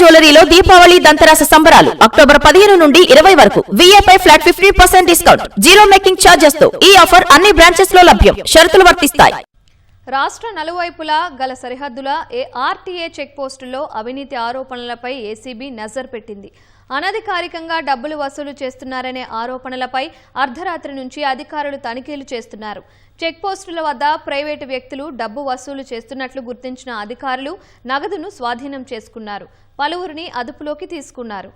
జ్యువెలరీలో దీపావళి దంతరాస సంబరాలు. అక్టోబర్ పదిహేను నుండి ఇరవై వరకు వీఏపై flat fifty percent discount. Zero making ఛార్జెస్తో ఈ ఆఫర్ అన్ని బ్రాంచెస్లో లభ్యం. షరతులు వర్తిస్తాయి. రాష్ట్ర నలువైపులా గల సరిహద్దుల ఏ ఆర్టీఏ చెక్పోస్టుల్లో అవినీతి ఆరోపణలపై ఏసీబీ నజర్ పెట్టింది. అనధికారికంగా డబ్బులు వసూలు చేస్తున్నారనే ఆరోపణలపై అర్ధరాత్రి నుంచి అధికారులు తనిఖీలు చేస్తున్నారు. చెక్పోస్టుల వద్ద ప్రైవేటు వ్యక్తులు డబ్బు వసూలు చేస్తున్నట్లు గుర్తించిన అధికారులు నగదును స్వాధీనం చేసుకున్నారు. పలువురిని అదుపులోకి తీసుకున్నారు.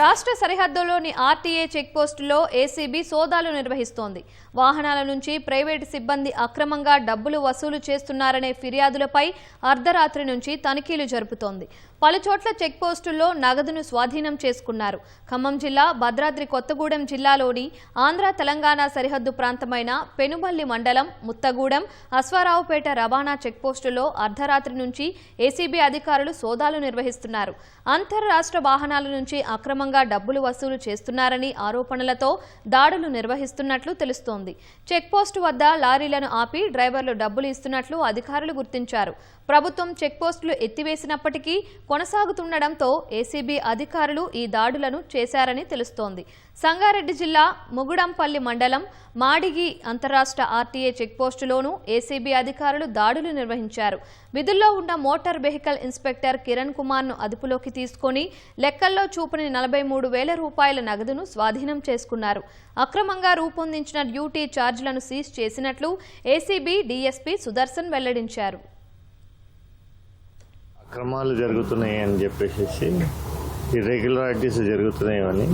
రాష్ట్ర సరిహద్దులోని ఆర్టీఏ చెక్పోస్టులో ఏసీబీ సోదాలు నిర్వహిస్తోంది. వాహనాల నుంచి ప్రైవేటు సిబ్బంది అక్రమంగా డబ్బులు వసూలు చేస్తున్నారనే ఫిర్యాదులపై అర్ధరాత్రి నుంచి తనిఖీలు జరుపుతోంది. పలుచోట్ల చెక్పోస్టుల్లో నగదును స్వాధీనం చేసుకున్నారు. ఖమ్మం జిల్లా భద్రాద్రి కొత్తగూడెం జిల్లాలోని ఆంధ్ర తెలంగాణ సరిహద్దు ప్రాంతమైన పెనుబల్లి మండలం ముత్తగూడెం అశ్వారావుపేట రవాణా చెక్పోస్టులో అర్ధరాత్రి నుంచి ఏసీబీ అధికారులు సోదాలు నిర్వహిస్తున్నారు. అంతర్రాష్ట్ర వాహనాల నుంచి అక్రమ అక్రమంగా డబ్బులు వసూలు చేస్తున్నారని ఆరోపణలతో దాడులు నిర్వహిస్తున్నట్లు తెలుస్తోంది. చెక్పోస్టు వద్ద లారీలను ఆపి డ్రైవర్లు డబ్బులు ఇస్తున్నట్లు అధికారులు గుర్తించారు. ప్రభుత్వం చెక్పోస్టులు ఎత్తివేసినప్పటికీ కొనసాగుతుండటంతో ఏసీబీ అధికారులు ఈ దాడులను చేశారని తెలుస్తోంది. సంగారెడ్డి జిల్లా ముగుడంపల్లి మండలం మాడిగి అంతరాష్ట్ర ఆర్టీఏ చెక్పోస్టులోనూ ఏసీబీ అధికారులు దాడులు నిర్వహించారు. విధుల్లో ఉన్న మోటార్ వెహికల్ ఇన్స్పెక్టర్ కిరణ్ కుమార్ను అదుపులోకి తీసుకొని లెక్కల్లో చూపని నలభై మూడు వేల రూపాయల నగదును స్వాధీనం చేసుకున్నారు. అక్రమంగా రూపొందించిన డ్యూటీ ఛార్జీలను సీజ్ చేసినట్లు ఏసీబీ డీఎస్పీ సుదర్శన్ వెల్లడించారు. అక్రమాలు జరుగుతున్నాయి అని చెప్పేసి ఇర్రెగ్యులారిటీస్ జరుగుతున్నాయని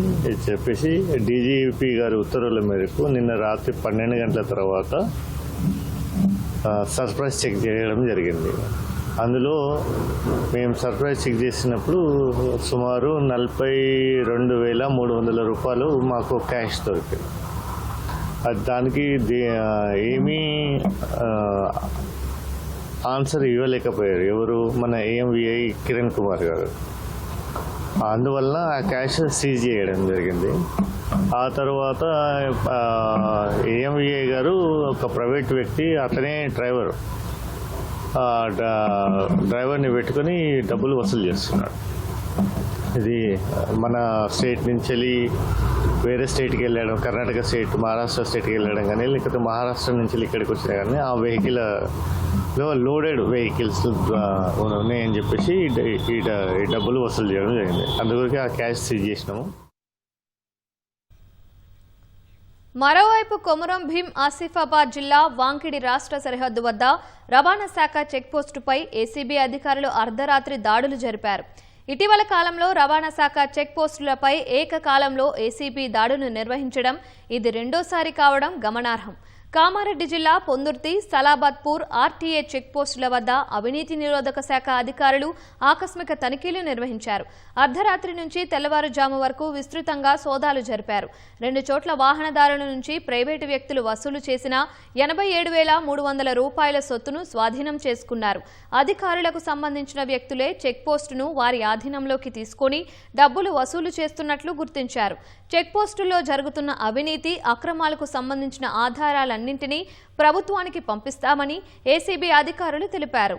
చెప్పేసి డీజీపీ గారి ఉత్తర్వుల మేరకు నిన్న రాత్రి పన్నెండు గంటల తర్వాత సర్ప్రైజ్ చెక్ చేయడం జరిగింది. అందులో మేము సర్ప్రైజ్ చెక్ చేసినప్పుడు సుమారు నలభై రెండు వేల మూడు వందల రూపాయలు మాకు క్యాష్ దొరికింది. అది దానికి దే- ఏమీ ఆన్సర్ ఇవ్వలేకపోయారు. ఎవరు? మన ఏఎంవిఐ కిరణ్ కుమార్ గారు. అందువల్ల ఆ క్యాష్ సీజ్ చేయడం జరిగింది. ఆ తర్వాత ఏఎంవిఐ గారు ఒక ప్రైవేట్ వ్యక్తి అతనే డ్రైవర్. డ్రైవర్ని పెట్టుకొని డబ్బులు వసూలు చేస్తున్నాడు. ఇది మన స్టేట్ నుంచి వెళ్ళి వేరే స్టేట్కి వెళ్ళడం కర్ణాటక స్టేట్ మహారాష్ట్ర స్టేట్కి వెళ్ళడం కానీ లేకపోతే మహారాష్ట్ర నుంచి ఇక్కడికి వచ్చినా కానీ ఆ వెహికల్లో లోడెడ్ వెహికల్స్ ఉన్నాయని చెప్పేసి ఈ ఈ డబ్బులు వసూలు చేయడం జరిగింది. అందువరకు ఆ క్యాష్ సీజ్ చేసినాము. మరోవైపు కొమురం భీం ఆసిఫాబాద్ జిల్లా వాంకిడి రాష్ట్ర సరిహద్దు వద్ద రవాణా శాఖ చెక్పోస్టుపై ఏసీబీ అధికారులు అర్ధరాత్రి దాడులు జరిపారు. ఇటీవల కాలంలో రవాణా శాఖ చెక్పోస్టులపై ఏకకాలంలో ఏసీబీ దాడులు నిర్వహించడం ఇది రెండోసారి కావడం గమనార్హం. కామారెడ్డి జిల్లా పొందుర్తి సలాబాద్పూర్ ఆర్టీఏ చెక్పోస్టుల వద్ద అవినీతి నిరోధక శాఖ అధికారులు ఆకస్మిక తనిఖీలు నిర్వహించారు. అర్ధరాత్రి నుంచి తెల్లవారుజాము వరకు విస్తృతంగా సోదాలు జరిపారు. రెండు చోట్ల వాహనదారుల నుంచి ప్రైవేటు వ్యక్తులు వసూలు చేసిన ఎనభై ఏడు వేల మూడు వందల రూపాయల సొత్తును స్వాధీనం చేసుకున్నారు. అధికారులకు సంబంధించిన వ్యక్తులే చెక్పోస్టును వారి ఆధీనంలోకి తీసుకొని డబ్బులు వసూలు చేస్తున్నట్లు గుర్తించారు. చెక్పోస్టుల్లో జరుగుతున్న అవినీతి అక్రమాలకు సంబంధించిన ఆధారాలను అన్నింటినీ ప్రభుత్వానికి పంపిస్తామని ఏసీబీ అధికారులు తెలిపారు.